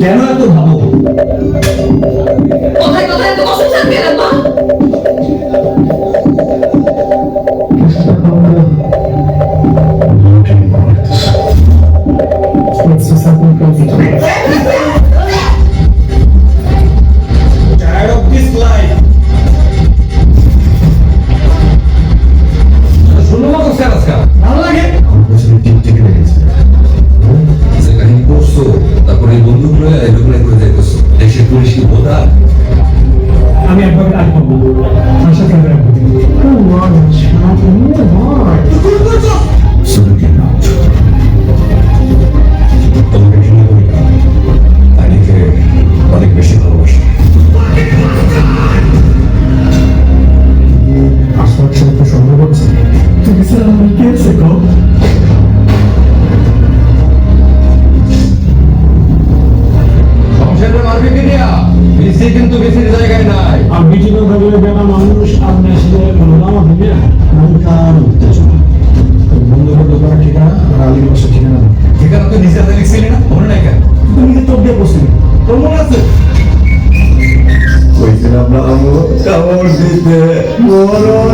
কেন এত ভাবো? that. বিসি কিন্তু বিসির জায়গায় নাই। আর মিটিং থাকলে বেটা মানুষ আপনি এসে বললাম দিবে নৌকার উত্তেজনা। ঠিকানা? আর আলীর বাসার ঠিকানা ঠিকানা তো নিজে হাতে লিখছিলি না? মনে নাই কেন? তুমি নিজে চোখ দিয়ে বসলি তোর মনে আছে? কইছিলাম না আমো? কামড় দিতে। মরণ